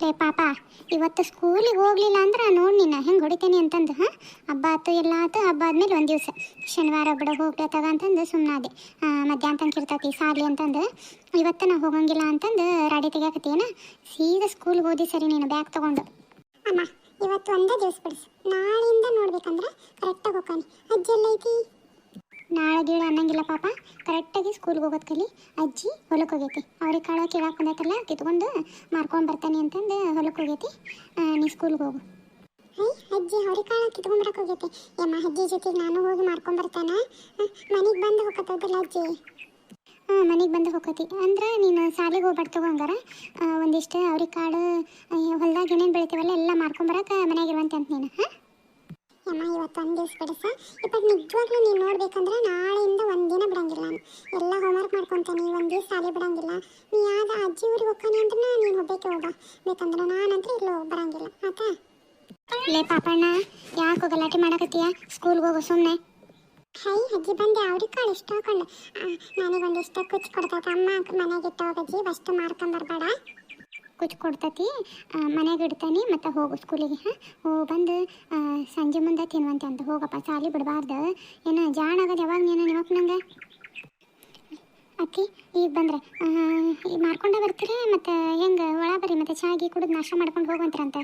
ಲೇ, ಪಾಪ, ಇವತ್ತು ಸ್ಕೂಲಿಗೆ ಹೋಗ್ಲಿಲ್ಲ ಅಂದ್ರೆ ನೋಡಿ ನಿನ್ನ ಹೆಂಗೆ ಹೊಡಿತೇನೆ ಅಂತಂದು, ಹಾಂ? ಹಬ್ಬ ಆತು, ಎಲ್ಲ ಆತು, ಹಬ್ಬ ಆದ್ಮೇಲೆ ಒಂದು ದಿವಸ. ಶನಿವಾರ ಬಿಡ ಹೋಗ್ಲೇ ತಗ ಅಂತಂದು ಸುಮ್ಮನಾದೆ ಮಧ್ಯಾಹ್ನ ತನಕ ಇರ್ತೈತಿ ಸಾಲಿ ಅಂತಂದು. ಇವತ್ತು ನಾ ಹೋಗಂಗಿಲ್ಲ ಅಂತಂದು ರಾಡಿ ತೆಗಿಯಾಕತ್ತೀನ ಸೀದಾ ಸ್ಕೂಲ್ಗೆ ಓದಿ ಸರಿ ನೀನು, ಬ್ಯಾಗ್ ತಗೊಂಡು. ಅಮ್ಮ, ಇವತ್ತು ಒಂದೇ ದಿವಸ ಬಿಡಿಸು ನಾಳೆಯಿಂದ ನೋಡ್ಬೇಕಂದ್ರೆ ಕರೆಕ್ಟಾಗಿ ಹೋಗ್ತಾನೆ ಐತಿ ನಾಳೆ ಗೀಳು ಅನ್ನಂಗಿಲ್ಲ ಪಾಪ. ಕರೆಕ್ಟಾಗಿ ಸ್ಕೂಲ್ಗೆ ಹೋಗೋದು ಕಲಿ ಅಜ್ಜಿ ಹೊಲಕ್ಕೆ ಹೋಗೈತಿ. ಅವ್ರಿಗೆ ಕಾಳು ಕೇಳಕ್ಕೆ ಬಂದೈತಲ್ಲ ಕಿತ್ಕೊಂಡು ಮಾರ್ಕೊಂಡು ಬರ್ತಾನೆ ಅಂತಂದು ಹೊಲಕ್ಕೆ ಹೋಗೈತಿ. ನೀ ಸ್ಕೂಲ್ಗೆ ಹೋಗು. ಹೈ ಅಜ್ಜಿ ಅವ್ರಿಗೆ ಕಾಳು ಕಿತ್ಕೊಂಡ್ಬರಕ್ಕೆ ಹೋಗೈತಿ. ಯಮ್ಮ ಅಜ್ಜಿ ಜೊತೆಗೆ ನಾನು ಹೋಗಿ ಮಾರ್ಕೊಂಡು ಬರ್ತಾನೆ? ಮನೆಗೆ ಬಂದು ಹೋಗತ್ತದಲ್ಲ ಅಜ್ಜಿ? ಹಾಂ ಮನೆಗೆ ಬಂದು ಹೋಗತಿ. ಅಂದ್ರೆ ನೀನು ಶಾಲೆಗೆ ಹೋಗ್ಬಾರ್ದು ತಗೊಂಗಾರ ಒಂದಿಷ್ಟು ಅವ್ರಿಗೆ ಕಾಳು ಹೊಲ್ದಾಗ ಏನೇನು ಬೆಳಿತೀವಲ್ಲ ಎಲ್ಲ ಮಾರ್ಕೊಂಬರಕ್ಕೆ ಮನೆಯಾಗಿರುವಂತೆ ಅಂತ ನೀನು ಹಾಂ? ಯಮ್ಮ ಇವತ್ತು ಒಂದು ದಿವಸ ಬಿಡಿಸ ಇಪ್ಪತ್ತು ನಿಜವಾಗ್ಲೂ ನೀನು ನೋಡ್ಬೇಕಂದ್ರೆ ನಾಳೆಯಿಂದ ಒಂದಿನ ಬಿಡಂಗಿಲ್ಲ ನಾನು. ಎಲ್ಲ ಹೋಮ್ವರ್ಕ್ ಮಾಡ್ಕೊತಾನೆ ಒಂದು ದಿವಸ ಸಾಲಿ ಬಿಡಂಗಿಲ್ಲ. ನೀ ಯಾವ್ದು ಅಜ್ಜಿ ಊರಿಗೆ ಹೋಗ್ತಾನೆ ಅಂದ್ರೆ ನೀನು ಹೋಗ್ಬೇಕು ಹೋಗ ಬೇಕಂದ್ರೆ ನಾನಂದ್ರೆ ಇಲ್ಲಿ ಹೋಗಿ ಬರಂಗಿಲ್ಲ. ಆತಾ ಲೇ ಪಾಪಣ್ಣ ಯಾಕೆ ಗಲಾಟೆ ಮಾಡಕತ್ತೀಯ? ಸ್ಕೂಲ್ಗೆ ಹೋಗೋ ಸುಮ್ಮನೆ ಹೈ ಅಜ್ಜಿ ಬಂದೆ. ಅವ್ರಿಗೆ ಕಾಳು ಇಷ್ಟ ಹಾಕೊಂಡು ನನಗೊಂದು ಇಷ್ಟ ಕುಚ್ಚಿ ಕೊಡ್ತೈತೆ ಅಮ್ಮ ಮನೆಗೆ ಇಟ್ಟು ಹೋಗಜ್ಜಿ ಫಸ್ಟ್ ಮಾರ್ಕೊಂಬರ್ಬೇಡ ಕುಚ್ಚಿ ಕೊಡ್ತೈತಿ ಮನೆಗೆ ಇಡ್ತಾನೆ, ಮತ್ತು ಹೋಗು ಸ್ಕೂಲಿಗೆ, ಹಾಂ? ಹೋ, ಬಂದು ಸಂಜೆ ಮುಂದೆ ತಿನ್ನುವಂತೆ ಅಂತ ಹೋಗಪ್ಪ, ಸಾಲಿ ಬಿಡಬಾರ್ದು. ಏನು, ಜಾಣ ಆಗೋದು ಯಾವಾಗ ನೀನು ನಿಮಗೆ ನಂಗೆ ಅಕ್ಕಿ ಈಗ ಬಂದ್ರೆ ಈಗ ಮಾರ್ಕೊಂಡೇ ಬರ್ತೀರಿ, ಮತ್ತು ಹೆಂಗೆ ಒಳ ಬರ್ರಿ, ಮತ್ತು ಚಾಗಿ ಕುಡಿದು ನಾಶ ಮಾಡ್ಕೊಂಡು ಹೋಗುವಂತ್ರಂತೆ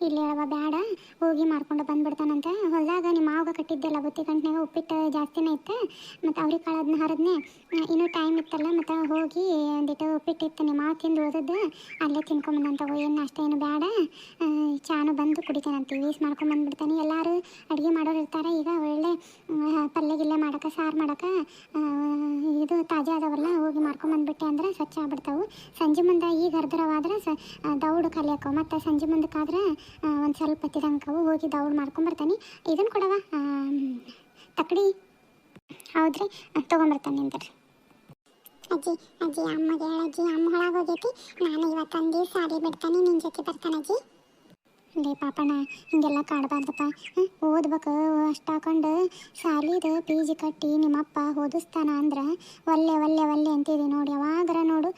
ಇಲ್ಲಿ ಹೇಳವ ಬೇಡ ಹೋಗಿ ಮಾರ್ಕೊಂಡು ಬಂದ್ಬಿಡ್ತಾನಂತ. ಹೊಲ್ದಾಗ ನಿಮ್ಮ ಮಾವಾಗ ಕಟ್ಟಿದ್ದೆಲ್ಲ ಬುತ್ತಿ ಗಂಟ್ನಾಗ ಉಪ್ಪಿಟ್ಟು ಜಾಸ್ತಿನೇ ಇತ್ತು. ಮತ್ತು ಅವ್ರಿಗೆ ಕಾಳದನ್ನ ಹರಿದ್ನೆ ಇನ್ನೂ ಟೈಮ್ ಇತ್ತಲ್ಲ ಮತ್ತು ಹೋಗಿ ಒಂದಿಟ್ಟು ಉಪ್ಪಿಟ್ಟು ಇತ್ತು ನಿಮ್ಮ ಮಾವ ತಿಂದು ಉಳಿದದ್ದು ಅಲ್ಲೇ ತಿನ್ಕೊಂಬಂದಂತ ಏನು ನಾಷ್ಟ ಏನು ಆ, ಚಾನು ಬಂದು ಕುಡಿತಾನಂತ ವೀಸ್ ಮಾಡ್ಕೊಂಡು ಬಂದ್ಬಿಡ್ತಾನೆ. ಎಲ್ಲರೂ ಅಡುಗೆ ಮಾಡೋರು ಇರ್ತಾರೆ ಈಗ ಒಳ್ಳೆ ಪಲ್ಯ ಗಿಲ್ಲೆ ಮಾಡೋಕೆ ಸಾರು ಮಾಡೋಕೆ ಇದು ತಾಜಾ ಅದಾವಲ್ಲ ಹೋಗಿ ಮಾರ್ಕೊಂಡು ಬಂದ್ಬಿಟ್ಟೆ ಅಂದ್ರೆ ಸ್ವಚ್ಛ ಆಗ್ಬಿಡ್ತಾವೆ. ಸಂಜೆ ಮುಂದೆ ಈಗ ಅರ್ಧರವಾದ್ರೆ ಸ ದೌಡು ಹಾಕವು ಮತ್ತು ಸಂಜೆ ಮುಂದಕ್ಕಾದ್ರೆ ಒಂದು ಸ್ವಲ್ಪ ತಿರಂಕವು ಹೋಗಿ ದೌಡ್ ಮಾಡ್ಕೊಂಬರ್ತಾನೆ ಇದನ್ನು ಕೊಡವ? ತಕಡಿ. ತಕ್ಕಡಿ ಹೌದ್ರಿ ತೊಗೊಂಬರ್ತಾನೆ ಅಂತ ಅಜ್ಜಿ ಅಜ್ಜಿ, ಅಮ್ಮಗೆ ಹೇಳಜ್ಜಿ, ಅಮ್ಮ ಒಳಗೆ ಹೋಗೈತಿ. ನಾನು ಇವತ್ತೊಂದು ಸಾರಿ ಬಿಡ್ತಾನೆ ನಿನ್ನ ಜೊತೆ ಬರ್ತಾನೆ ಅಜ್ಜಿ. ಲೇ ಪಾಪಣ್ಣ, ಹಿಂಗೆಲ್ಲ ಕಾಡಬಾರ್ದಪ್ಪ ಓದ್ಬೇಕು, ಅಷ್ಟು ಹಾಕೊಂಡು ಶಾಲಿದು ಪಿ ಜಿ ಕಟ್ಟಿ ನಿಮ್ಮಪ್ಪ ಓದಿಸ್ತಾನ ಅಂದ್ರೆ ಒಲ್ಲೆ ಒಲ್ಲೆ ಒಲ್ಲೆ ಅಂತಿದಿ ನೋಡಿ, ಯಾವಾಗರ ನೋಡು.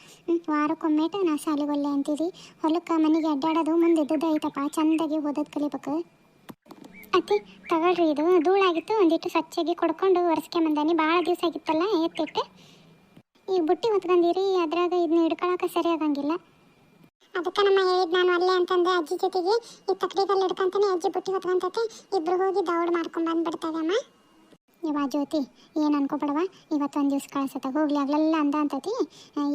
ವಾರಕ್ಕೊಮ್ಮೆಟ ನಾ ಶಾಲೆಗೆ ಒಲ್ಲೆ ಅಂತಿದಿ. ಹೊಲಕ್ಕೆ ಮನೆಗೆ ಅಡ್ಡಾಡೋದು ಮುಂದಿದ್ದದ್ದು ಐತಪ್ಪ, ಚಂದಾಗಿ ಓದೋದು ಕಲಿಬೇಕು. ಅತ್ತಿ, ತಗೊಳ್ರಿ, ಇದು ಧೂಳಾಗಿತ್ತು ಒಂದಿಟ್ಟು ಸ್ವಚ್ಛಾಗಿ ಕೊಡ್ಕೊಂಡು ಒರೆಸ್ಕೊಂಬಂದಾನಿ ಭಾಳ ದಿವಸ ಆಗಿತ್ತಲ್ಲ, ಎತ್ತಿಟ್ಟು. ಈಗ ಬುಟ್ಟಿ ಹೊತ್ಕೊಂಡಿರಿ, ಅದ್ರಾಗ ಇದನ್ನ ಹಿಡ್ಕೊಳಕ್ಕೆ ಸರಿ ಆಗಂಗಿಲ್ಲ. ಅದಕ್ಕೆ ನಮ್ಮ ಹೇಳಿದ್ ನಾನು ಅಲ್ಲೇ ಅಂತಂದ್ರೆ ಅಜ್ಜಿ ಜೊತೆಗೆ ಈ ತಕ್ರಿದಲ್ಲಿ ಹಿಡ್ಕಂತಾನೆ ಅಜ್ಜಿ ಬುಟ್ಟಿ ಹೊತ್ಕೊಂತತೆ, ಇಬ್ರು ಹೋಗಿ ದೌಡ್ ಮಾಡ್ಕೊಂಡ್ ಬಂದ್ಬಿಡ್ತದೆ ಅಮ್ಮ. ಇವ ಜ್ಯೋತಿ, ಏನು ಅನ್ಕೋಬೇಡವ ಇವತ್ತು ಒಂದು ದಿವ್ಸ ಕಳ್ಸತ್ತ, ಹೋಗ್ಲಿ, ಆಗ್ಲೆಲ್ಲ ಅಂದ ಅಂತತಿ.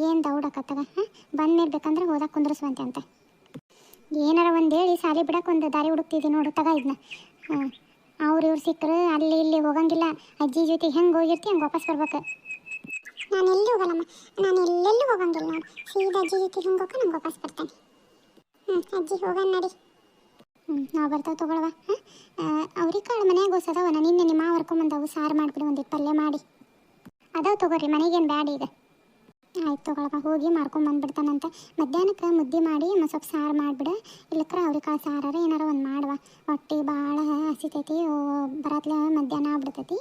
ಏನು ದೌಡಕತ್ತವ ಹಾಂ? ಬಂದ್ಮೇಲೆ ಬೇಕಂದ್ರೆ ಹೋದಾಗ ಕುಂದ್ರಸ್ವಂತೆ ಅಂತ. ಏನಾರ ಒಂದು ಹೇಳಿ ಸಾಲಿ ಬಿಡಕ್ಕೆ ಒಂದು ದಾರಿ ಹುಡುಕ್ತಿದ್ದೀನಿ ನೋಡು, ತಗ ಇದನ್ನ ಅವ್ರು ಇವ್ರು ಸಿಕ್ಕರು, ಅಲ್ಲಿ ಇಲ್ಲಿ ಹೋಗಂಗಿಲ್ಲ. ಅಜ್ಜಿ ಜೊತೆ ಹೆಂಗೆ ಹೋಗಿರ್ತಿ, ಹಂಗೆ ವಾಪಸ್ ಬರ್ಬೇಕು. ನಾನು ಎಲ್ಲಿ ಹೋಗಲ್ಲಮ್ಮ ನಾನು ಎಲ್ಲೆಲ್ಲೂ ಹೋಗಂಗಿಲ್ಲ ನೋಡು. ಸೀದಾ ಅಜ್ಜಿ ಜೊತೆ ಹಿಂಗೆ ಹೋಗ ನಂಗೆ ವಾಪಸ್ ಬರ್ತಾನೆ. ಹ್ಞೂ ಅಜ್ಜಿ ಹೋಗೋಣ ನಡಿ. ಹ್ಞೂ ನಾವು ಬರ್ತಾವೆ ತಗೊಳವ. ಹಾಂ? ಅವ್ರಿಗೆ ಕಾಳು ಮನೆಯಾಗ ಓಸದವ ನಾನು ನಿನ್ನೆ ನಿಮ್ಮ ಹರ್ಕೊಂಬಂದವು. ಸಾರು ಮಾಡಿಬಿಡು ಒಂದಿಟ್ಟು ಪಲ್ಯ ಮಾಡಿ. ಅದಾವ ತಗೋರಿ, ಮನೆಗೇನು ಬ್ಯಾಡ ಈಗ. ಆಯ್ತು ತಗೊಳಪ್ಪ, ಹೋಗಿ ಮಾರ್ಕೊಂಡು ಬಂದ್ಬಿಡ್ತಾನಂತ. ಮಧ್ಯಾಹ್ನಕ್ಕೆ ಮುದ್ದೆ ಮಾಡಿ ಸ್ವಲ್ಪ ಸಾರು ಮಾಡಿಬಿಡ. ಇಲ್ಲಕ್ರ ಅವ್ರಿಗೆ ಸಾರು ಏನಾರ ಒಂದು ಮಾಡುವ. ಹೊಟ್ಟೆ ಭಾಳ ಹಸಿತೈತಿ ಬರತ್ಲೆ ಮಧ್ಯಾಹ್ನ ಆಗ್ಬಿಡ್ತೈತಿ.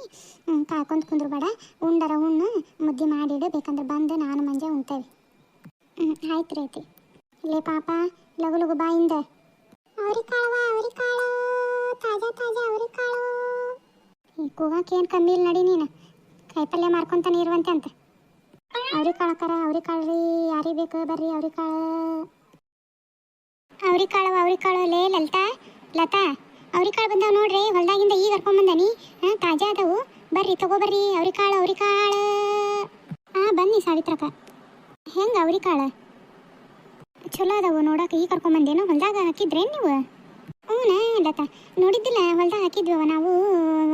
ಕಾಯ್ಕೊಂಡು ಕಾಯ್ಕೊಂತ ಕುಂದ್ರು ಬೇಡ ಉಂಡರ ಉಣ್ಣು, ಮುದ್ದೆ ಮಾಡಿಡು. ಬೇಕಂದ್ರೆ ಬಂದು ನಾನು ಮಂಜೆ ಉಣ್ತೇವೆ. ಆಯ್ತು ರೀ ಐತಿ ಇಲ್ಲೇ ಪಾಪ, ಲಗು ಲಗು ಬಾಯಿಂದ ಅವ್ರಿಕಾಳು ತಾಜಾ ತಾಜಾ ಅವ್ರಿಕಾಳು ಈ ಕೂಗಕ್ಕೆ ಏನು ಕಮ್ಮಿ ಇಲ್ಲ ನಡಿ ನೀನು. ಕಾಯಿಪಲ್ಯ ಮಾರ್ಕೊಂತಾನೆ ಇರುವಂತೆ ಅಂತ. ಅವ್ರಿ ಕಾಳಕರ ಅವ್ರಿ ಕಾಳು ರೀ ಯಾರಿಗೆ ಬೇಕು ಬರ್ರಿ ಅವ್ರಿಕಾಳು ಅವ್ರಿಕಾಳು ಅವ್ರಿ ಕಾಳು ಅವ್ರಿ ಕಾಳು. ಲೇ ಲಲಿತಾ, ಲತಾ ಅವ್ರಿಕಾಳು ಬಂದಾವ ನೋಡ್ರಿ, ಹೊಲ್ದಾಗಿಂದ ಈಗ ಕರ್ಕೊಂಡ್ ಬಂದಾನಿ. ತಾಜಾ ಅದಾವು. ಬರ್ರಿ ತಗೋಬರ್ರಿ ಅವ್ರಿ ಅವ್ರಿಕಾಳು ಹಾ ಬನ್ನಿ ಸಾವಿತ್ರಕ್ಕ. ಹೆಂಗೆ ಅವ್ರಿಕಾಳು ಚಲೋ ಅದಾವು ನೋಡಕ್ಕೆ ಈಗ ಕರ್ಕೊಂಬಂದೇನೋ ಹೊಲ್ದಾಗ ಹಾಕಿದ್ರೇನು ನೀವು? ಹ್ಞೂ ಲತಾ. ನೋಡಿದ್ದಿಲ್ಲ, ಹೊಲ್ದಾಗ ಹಾಕಿದ್ವವ ನಾವು?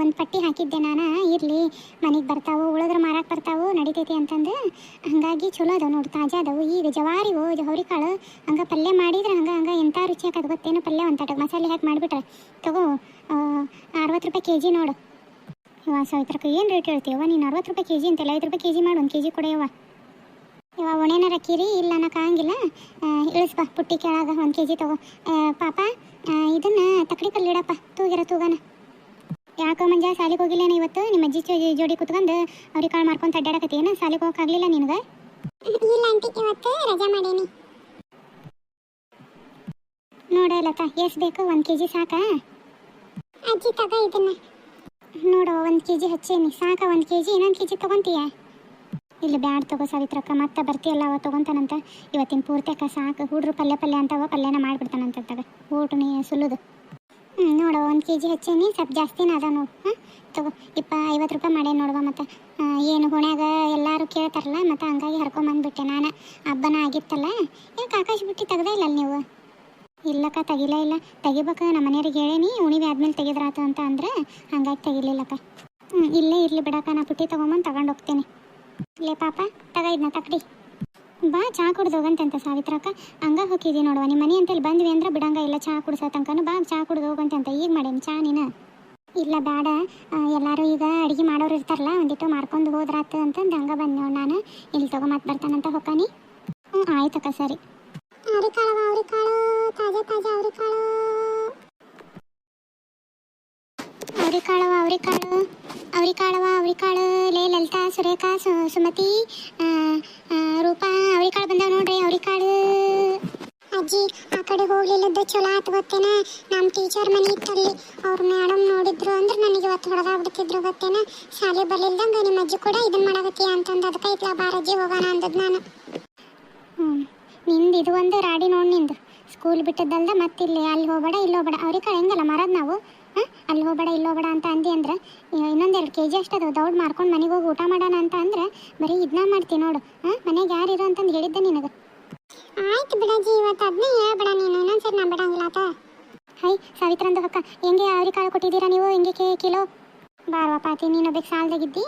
ಒಂದು ಪಟ್ಟಿ ಹಾಕಿದ್ದೆ ನಾನು? ಇರಲಿ, ಮನೆಗೆ ಬರ್ತಾವು, ಉಳಿದ್ರೆ ಮಾರಕ್ಕೆ ಬರ್ತಾವು, ನಡಿತೈತಿ ಅಂತಂದು. ಹಾಗಾಗಿ ಚಲೋ ಅದಾವ ನೋಡಿ, ತಾಜಾ ಅದಾವು. ಈಗ ಓ ಜವರಿ ಕಾಳು. ಹಂಗೆ ಪಲ್ಯ ಮಾಡಿದ್ರೆ ಹಂಗೆ ಹಂಗೆ ಎಂಥ ರುಚಿ ಹಾಕೋದು ಗೊತ್ತೇನು? ಪಲ್ಯ ಒಂತಾಟ ಮಸಾಲೆ ಹಾಕಿ ಮಾಡಿಬಿಟ್ರೆ. ತಗೋ ಅರವತ್ತು ರೂಪಾಯಿ ಕೆ ಜಿ ನೋಡು ಇವ ಸಾವಿತ್ರಕ್ಕೆ ಏನು ರೇಟ್ ಹೇಳ್ತೀವ ನೀನು ಅರವತ್ತು ರೂಪಾಯಿ ಕೆ ಜಿ ಅಂತೆಲ್ಲ ಐದು ರೂಪಾಯಿ ಕೆ ಜಿ ಮಾಡು, ಒಂದು ಕೆ ಜಿ ಕೊಡೆಯವ ಇವಾಗ ಒಣೇನಾರ ಕೀರಿ? ಇಲ್ಲ ಅನ್ನೋಕ್ಕಾಗಂಗಿಲ್ಲ ಇಳಿಸ್ಬಾ, ಪುಟ್ಟಿ ಕೆಳಗೆ ಒಂದು ಕೆ ಜಿ ತಗೋ ಪಾಪ ಇದನ್ನ ತಕ್ಕಡಿ ಕಲ್ಲು ಇಡಪ್ಪ ತೂಗಿರ ತೂಗನ ಯಾಕೋ ಮಂಜ ಸಾಲಿಗೆ ಹೋಗಿಲ್ಲೇನ ಇವತ್ತು? ನಿಮ್ಮ ಅಜ್ಜಿ ಜೋಡಿ ಕುತ್ಕೊಂಡು ಅವ್ರಿಗೆ ಕಾಳು ಮಾಡ್ಕೊಂಡು ಅಡ್ಡಾಡಕತ್ತೇನ ಸಾಲಿಗೆ ಹೋಗಕ್ಕಾಗಲಿಲ್ಲ ನಿನಗೆ? ಇಲ್ಲ ಆಂಟಿ ಇವತ್ತು ರಜಾ ಮಾಡೇನಿ. ನೋಡ ಲತಾ ಎಷ್ಟು ಬೇಕು? ಒಂದು ಕೆ ಜಿ ಸಾಕಾ? ಅಜ್ಜಿ ತಗ ಇದನ್ನ. ನೋಡು ಒಂದು ಕೆ ಜಿ ಹಚ್ಚೇನಿ. ಸಾಕ ಒಂದು ಕೆ ಜಿ ಇನ್ನೊಂದು ಕೆ ಜಿ ತೊಗೊಂತೀಯ? ಇಲ್ಲಿ ಬ್ಯಾಡ್ ತಗೋ ಸಾವಿತ್ರಕ್ಕ, ಮತ್ತೆ ಬರ್ತೀಯಲ್ಲ ಅವ ತಗೊಂತಾನಂತ. ಇವತ್ತಿನ ಪೂರ್ತಿಯಕ್ಕ ಸಾಕು, ಹುಡ್ರು ಪಲ್ಯ ಪಲ್ಯ ಅಂತವ ಪಲ್ಯನ ಮಾಡಿಬಿಡ್ತಾನಂತ ತಗ ಊಟ ನೀ ಸುಲ್ಲುದು. ಹ್ಞೂ ನೋಡು, ಒಂದು ಕೆ ಜಿ ಹಚ್ಚೇನಿ, ಸ್ವಲ್ಪ ಜಾಸ್ತಿನ ಅದ ನೋಡು, ಹಾಂ? ತಗೋ, ಇಪ್ಪ, ಐವತ್ತು ರೂಪಾಯಿ ಮಾಡೇನು ನೋಡುವ ಮತ್ತು. ಏನು ಹೊಣೆಗ ಎಲ್ಲರೂ ಕೇಳ್ತಾರಲ್ಲ, ಮತ್ತು ಹಂಗಾಗಿ ಹರ್ಕೊಂಬಂದ್ಬಿಟ್ಟೆ ನಾನು. ಹಬ್ಬನ ಆಗಿತ್ತಲ್ಲ, ಯಾಕೆ ಆಕಾಶ ಬಿಟ್ಟು ತೆಗ್ದೇ ಇಲ್ಲ ನೀವು? ಇಲ್ಲಕ್ಕ, ತೆಗಿಲೇ ಇಲ್ಲ. ತೆಗಿಬೇಕ, ನಮ್ಮ ಮನೆಯವ್ರಿಗೆ ಹೇಳೇನಿ, ಉಣಿವೆ ಆದ್ಮೇಲೆ ತೆಗೆದ್ರಾತು ಅಂತ ಅಂದ್ರೆ ಹಂಗಾಗಿ ತೆಗಿಲಿಲ್ಲಕ್ಕ. ಹ್ಞೂ ಇಲ್ಲೇ ಇರಲಿ ಬಿಡಕ್ಕ, ನಾ ಪುಟ್ಟಿ ತೊಗೊಂಬಂದು ತಗೊಂಡು ಹೋಗ್ತೇನೆ. ಲೇ ಪಾಪ, ತಗ ಇದನ್ನ ತಕಡಿ ಬಾ, ಚಾ ಕುಡ್ದು ಹೋಗಂತಂತ ಸಾವಿತ್ರಕ್ಕ. ಹಂಗ ಹೋಗಿದಿ ನೋಡುವ ನಿಮ್ಮ ಮನೆ ಅಂತೇಳಿ ಬಂದ್ವಿ ಅಂದ್ರೆ ಬಿಡಂಗ ಇಲ್ಲ, ಚಾ ಕುಡ್ಸೋ ತನಕನು ಬಾ ಚಹಾ ಕುಡ್ದು ಹೋಗಂತಂತ. ಈಗ ಮಾಡೇನಿ ಚಾ ನೀನ? ಇಲ್ಲ ಬೇಡ ಎಲ್ಲರೂ ಈಗ ಅಡುಗೆ ಮಾಡೋರು ಇರ್ತಾರಲ್ಲ, ಒಂದಿಟ್ಟು ಮಾರ್ಕೊಂಡು ಹೋದ್ರಾತು ಅಂತಂದು ಹಂಗೆ ಬಂದು ನೋಡಿ ನಾನು. ಇಲ್ಲಿ ತಗೋ ಮತ್ತೆ ಬರ್ತಾನಂತ ಹೊಕ್ಕಾನಿ ಹ್ಞೂ ಆಯ್ತಕ್ಕ ಸರಿ. ಅವ್ರಿ ಕಾಳು, ತಾಜಾ ತಾಜಾ ಅವ್ರಿಕಾಳು ಅವ್ರಿಕಾಳವ ಅವ್ರಿಕಾಳು ಅವ್ರಿಕಾಳವ ಅವ್ರಿಕಾಳು ಲೇ, ಲಲಿತಾ ಸು, ಸುಮತಿ ರೂಪಾ ಅವ್ರಿಕಾಳು ಬಂದಾವ ನೋಡ್ರಿ ಅವ್ರಿಕಾಳು ಅಜ್ಜಿ, ಆ ಕಡೆ ಹೋಗ್ಲಿಲ್ಲದ ಚಲೋ ಆತ್ ಗೊತ್ತೇನ? ನಮ್ಮ ಟೀಚರ್ ಮನೆ ಇತ್ತಲ್ಲಿ. ಅವ್ರ ಮೇಡಮ್ ನೋಡಿದ್ರು ಅಂದ್ರೆ ನನಗೆ ಇವತ್ತು ಹೊಡೆದಾಗ್ಬಿಡ್ತಿದ್ರು ಗೊತ್ತೇನ? ಶಾಲೆ ಬರ್ಲಿಲ್ದಂಗ ನಿಮ್ಮ ಅಜ್ಜಿ ಕೂಡ ಇದನ್ನ ಮಾಡಾಕತ್ತೀಯ ಅಂತಂದು ಅದಕ್ಕೆ ಇತ್ಲ ಬಾರಜ್ಜಿ, ಹೋಗೋಣ ಅಂದದ್ ನಾನು. ಹ್ಞೂ ನಿಂದು ಇದು ಒಂದು ರಾಡಿ ನೋಡಿ ನಿಂದು. ಸ್ಕೂಲ್ ಬಿಟ್ಟದ್ದಲ್ದ ಮತ್ತಿಲ್ಲಿ ಅಲ್ಲಿ ಹೋಗ್ಬೇಡ ಇಲ್ಲಿ ಹೋಗ್ಬೇಡ. ಅವ್ರಿಗೆ ಹೆಂಗಲ್ಲ ಮರದ್ ನಾವು? ಹಾಂ? ಅಲ್ಲಿ ಹೋಗ್ಬೇಡ ಇಲ್ಲಿ ಹೋಗ್ಬೇಡ ಅಂತ ಅಂದಿ ಅಂದ್ರೆ ಇನ್ನೊಂದೆರಡು ಕೆ ಜಿ ಅಷ್ಟು ಅದು ದೌಡ್ ಮಾರ್ಕೊಂಡು ಮನೆಗೆ ಹೋಗಿ ಊಟ ಮಾಡೋಣ ಅಂತ ಅಂದ್ರೆ ಬರೀ ಇದನ್ನ ಮಾಡ್ತೀನಿ ನೋಡು. ಹಾಂ? ಮನೆಗೆ ಯಾರು ಇರೋ ಅಂತಂದು ಹೇಳಿದ್ದೆ ನಿನಗೆ. ಆಯ್ತು ಬಿಡಾಜಿ ಇವತ್ತು ಅದನ್ನೇ ಹೇಳ್ಬೇಡ ನೀನು. ಇನ್ನೊಂದ್ಸರಿ ನಾನು ಬಿಡಂಗಿಲ್ಲ ಆತ. ಹೈ ಸಾವಿತ್ರಂದು ಅಕ್ಕ ಹೆಂಗೆ ಅವ್ರಿಗೆ ಕಾಳು ಕೊಟ್ಟಿದ್ದೀರಾ ನೀವು? ಹೆಂಗೆ ಕೆ ಕಿಲೋ? ಬಾರವಾ ಪಾತಿ, ನೀನು ಒಬ್ಬಕ್ಕೆ ಸಾಲದಾಗಿದ್ದಿ?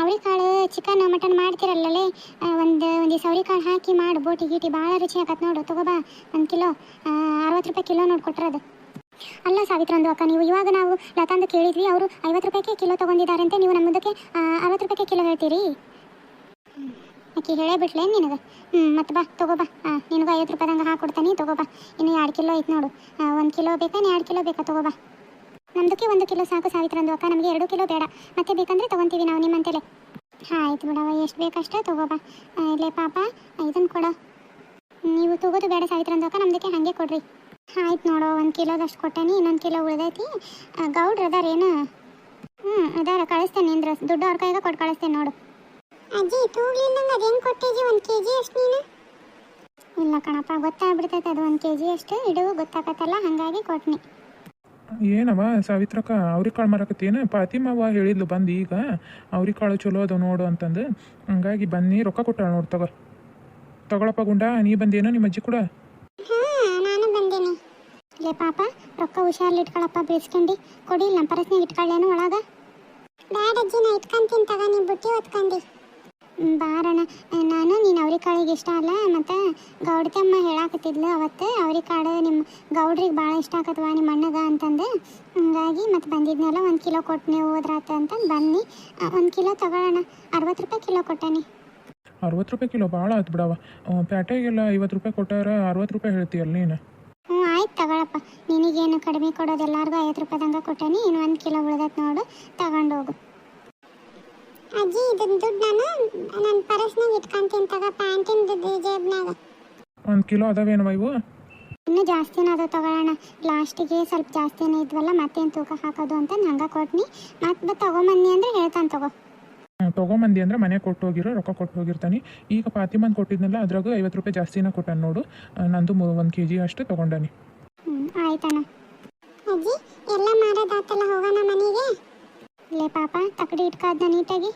ಅವ್ರಿಕಾಳು ಚಿಕನ್ ಮಟನ್ ಮಾಡ್ತಿರಲ್ಲೇ ಒಂದು ಒಂದು ಸೌರಿ ಕಾಳು ಹಾಕಿ ಮಾಡು, ಬೋಟಿ ಗೀಟಿ ಭಾಳ ರುಚಿ ಆಗತ್ತೆ ನೋಡು ತಗೋಬಾ ಒಂದು ಕಿಲೋ ಅರವತ್ತು ರೂಪಾಯಿ ಕಿಲೋ ನೋಡಿ ಕೊಟ್ರದು. ಅಲ್ಲ ಸಾವಿತ್ರಂದು ಅಕ್ಕ, ನೀವು ಇವಾಗ ನಾವು ಲತಾಂದು ಕೇಳಿದ್ವಿ, ಅವರು ಐವತ್ತು ರೂಪಾಯಿಗೆ ಕಿಲೋ ತೊಗೊಂಡಿದ್ದಾರಂತೆ, ನೀವು ನಮ್ಮದಕ್ಕೆ ಅರವತ್ತು ರೂಪಾಯಿಗೆ ಕಿಲೋ ಹೇಳ್ತೀರಿ? ಅಕ್ಕಿ ಹೇಳೇ ಬಿಟ್ಲೇನು ನಿನಗೆ? ಹ್ಞೂ ಮತ್ತೆ ಬಾ ತಗೋಬಾ ಹಾಂ ನಿನಗೂ ಐವತ್ತು ರೂಪಾಯಿದಂಗೆ ಹಾಕೊಡ್ತಾನೆ ತಗೋಬಾ ಇನ್ನು ಎರಡು ಕಿಲೋ ಐತೆ ನೋಡು ಒಂದು ಕಿಲೋ ಬೇಕಾ ಎರಡು ಕಿಲೋ ಬೇಕಾ ತಗೋಬಾ ನಮ್ದಕ್ಕೆ ಒಂದು ಕಿಲೋ ಸಾಕು ಸಾವಿತ್ರಂದು ಅಕ್ಕ ನಮಗೆ ಎರಡು ಕಿಲೋ ಬೇಡ. ಮತ್ತೆ ಬೇಕಂದ್ರೆ ತೊಗೊತೀವಿ ನಾವು ನಿಮ್ಮಂತೆಲೆ. ಹಾಂ ಆಯ್ತು ಬಿಡವ ಎಷ್ಟು ಬೇಕಷ್ಟೇ ತಗೋಬಾ ಇಲ್ಲೇ ಪಾಪ ಇದನ್ನು ಕೊಡ. ನೀವು ತಗೋದು ಬೇಡ ಸಾವಿತ್ರಂದು ಅಕ್ಕ ನಮ್ದಕ್ಕೆ ಹಾಗೆ ಕೊಡ್ರಿ. ಆಯ್ತು ನೋಡೋ ಒಂದು ಕಿಲೋದಷ್ಟು ಕೊಟ್ಟೇನಿ ಇನ್ನೊಂದು ಕಿಲೋ ಉಳಿದೈತಿ. ಗೌಡ್ರು ಅದಾರೇನು ಹ್ಞೂ ಅದಾರ ಕಳಿಸ್ತೇನೆ ನಿಂದ್ರ. ದುಡ್ಡು ಅವ್ರ ಕೈಗೆ ಕೊಟ್ಟು ಕಳಿಸ್ತೇನೆ ನೋಡು. ಅಜ್ಜಿ ತೂಗ್ಲಿಲ್ಲಂಗೆ ಅದು ಹೆಂಗೆ ಕೊಟ್ಟಿದ್ದಿ ಒಂದು ಕೆ ಜಿ ಅಷ್ಟು ನೀನು? ಇಲ್ಲ ಕಣಪ್ಪ ಗೊತ್ತಾಗ್ಬಿಡ್ತೈತೆ ಅದು ಒಂದು ಕೆ ಜಿ ಅಷ್ಟು. ಇಡುವು ಗೊತ್ತಾಗತ್ತಲ್ಲ ಹಾಗಾಗಿ ಕೊಟ್ನಿ. ಏನವ ಸಾವಿತ್ರಕ್ಕ ಅವ್ರಿಗೆ ಕಾಳು ಮಾರಕತ್ತೇನು? ಪಾತಿಮವ್ವ ಹೇಳಿದ್ಲು, ಬಂದು ಈಗ. ಅವ್ರಿಗೆ ಕಾಳು ಚಲೋ ಅದಾವ ನೋಡು ಅಂತಂದು. ಹಂಗಾಗಿ ಬನ್ನಿ, ರೊಕ್ಕ ಕೊಟ್ಟಾಳ ನೋಡು ತಗೋ. ತಗೊಳಪ್ಪ ಗುಂಡ, ನೀ ಬಂದೇನೋ ನಿಮ್ಮ ಅಜ್ಜಿ ಕೂಡ? ನಾನು ಪಾಪ, ರೊಕ್ಕ ಹುಷಾರ್ಲಿ ಇಟ್ಕೊಳಪ್ಪ, ಬೀಳ್ಸ್ಕೊಂಡು. ಕೊಡಿ ನಮ್ಮ ಪರಸ್ನಾಗ ಇಟ್ಕೊಳ್ಳೇನು ಒಳಗ? ಬ್ಯಾಡ ಅಜ್ಜಿ, ನಾ ಇಟ್ಕೊಂತೀನಿ ತಗ ನೀ ಬುಟ್ಟಿ ಹೊತ್ಕೊಂಡಿ. ಬಾರಣ ನಾನು ನೀನು ಅವ್ರಿಕಾಳಿಗೆ ಇಷ್ಟ ಅಲ್ಲ ಮತ್ತು ಗೌಡ್ಕಮ್ಮ ಹೇಳಾಕತ್ತಿದ್ಲು ಅವತ್ತು ಅವ್ರಿಕಾಳು ನಿಮ್ಮ ಗೌಡ್ರಿಗೆ ಭಾಳ ಇಷ್ಟ ಆಕತ್ವ ನಿಮ್ಮ ಅಣ್ಣಗ ಅಂತಂದು. ಹಂಗಾಗಿ ಮತ್ತು ಬಂದಿದ್ನಲ್ಲ ಒಂದು ಕಿಲೋ ಕೊಟ್ಟು ನೀವು ಹೋದ್ರಾತ ಅಂತಂದು ಬನ್ನಿ. ಒಂದು ಕಿಲೋ ತಗೊಳ್ಳೋಣ ಅರವತ್ತು ರೂಪಾಯಿ ಕಿಲೋ ಕೊಟ್ಟಾನೆ. ಅರವತ್ತು ರೂಪಾಯಿ ಕಿಲೋ ಭಾಳ ಆಯ್ತು ಬಿಡವ ಪ್ಯಾಟೆಗೆಲ್ಲ ಐವತ್ತು ರೂಪಾಯಿ ಕೊಟ್ಟಾರ ಅರವತ್ತು ರೂಪಾಯಿ ಹೇಳ್ತೀಯಲ್ಲ ನೀನು? ಹ್ಞೂ ಆಯ್ತು ತಗೊಳಪ್ಪ. ನಿನಗೇನು ಕಡಿಮೆ ಕೊಡೋದು ಎಲ್ಲರಿಗೂ ಐವತ್ತು ರೂಪಾಯಿದಂಗೆ ಕೊಟ್ಟಾನಿ ಇನ್ನು ಒಂದು ಕಿಲೋ ಉಳ್ದೈತೆ ನೋಡು ತಗೊಂಡು ಹೋಗು ಅಜ್ಜಿ ಇದನ್ನ ದುಡ್ಡು ನಾನು ನನ್ನ ಪರಸ್ನಾಗ ಇಟ್ಕೊಂತೀನಿ ತಗೋ ಪ್ಯಾಂಟಿನ ಜೇಬ್ನಾಗ. ಒಂದು ಕಿಲೋ ಅದಾವೇನವ ಇವು? ಇನ್ನೂ ಜಾಸ್ತಿನ ಅದು ತಗೊಳ್ಳೋಣ ಲಾಸ್ಟಿಗೆ ಸ್ವಲ್ಪ ಜಾಸ್ತಿನೇ ಇದ್ವಲ್ಲ ಮತ್ತೇನು ತೂಕ ಹಾಕೋದು ಅಂತ ಹಂಗೆ ಕೊಟ್ನಿ. ಮತ್ತೆ ತಗೊಂಬನ್ನಿ ಅಂದ್ರೆ ಹೇಳ್ತಾನೆ ತಗೋ. ತಗೊಂಬಂದಿ ಅಂದ್ರೆ ಮನೆ ಕೊಟ್ಟು ಹೋಗಿರೋ ರೊಕ್ಕ ಕೊಟ್ಟು ಹೋಗಿರ್ತಾನೆ. ಈಗ ಪಾತಿಮನ್ ಕೊಟ್ಟಿದ್ನಲ್ಲ ಅದ್ರಾಗ ಐವತ್ತು ರೂಪಾಯಿ ಜಾಸ್ತಿನ ಕೊಟ್ಟಾನ ನೋಡು. ನಂದು ಒಂದು ಕೆ ಜಿ ಅಷ್ಟು ತೊಗೊಂಡಾನಿ. ಆಯ್ತಣ್ಣ. ಅಜ್ಜಿ ಎಲ್ಲ ಮಾಡೋದಾತಲ್ಲ ಹೋಗೋಣ ಮನೆಗೆ? ಲೇ ಪಾಪ ತಕಡಿ ಇಟ್ಕಾದ್ನ ನೀಟಾಗಿ.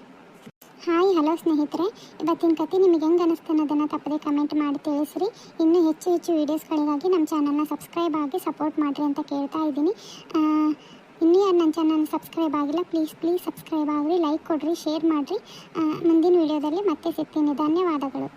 ಹಾಯ್, ಹಲೋ ಸ್ನೇಹಿತರೆ. ಇವತ್ತಿನ ಕತೆ ನಿಮಗೆ ಹೆಂಗೆ ಅನಿಸ್ತು ಅನ್ನೋದನ್ನು ತಪ್ಪದೆ ಕಮೆಂಟ್ ಮಾಡಿ ತಿಳಿಸ್ರಿ. ಇನ್ನೂ ಹೆಚ್ಚು ಹೆಚ್ಚು ವೀಡಿಯೋಸ್ಗಳಿಗಾಗಿ ನಮ್ಮ ಚಾನಲ್ನ ಸಬ್ಸ್ಕ್ರೈಬ್ ಆಗಿ ಸಪೋರ್ಟ್ ಮಾಡಿರಿ ಅಂತ ಕೇಳ್ತಾ ಇದ್ದೀನಿ. ಇನ್ನೂ ಯಾರು ನನ್ನ ಚಾನಲ್ ಸಬ್ಸ್ಕ್ರೈಬ್ ಆಗಿಲ್ಲ ಪ್ಲೀಸ್ ಪ್ಲೀಸ್ ಸಬ್ಸ್ಕ್ರೈಬ್ ಆಗಿರಿ ಲೈಕ್ ಕೊಡಿರಿ ಶೇರ್ ಮಾಡಿರಿ. ಮುಂದಿನ ವೀಡಿಯೋದಲ್ಲಿ ಮತ್ತೆ ಸಿಗ್ತೀನಿ. ಧನ್ಯವಾದಗಳು.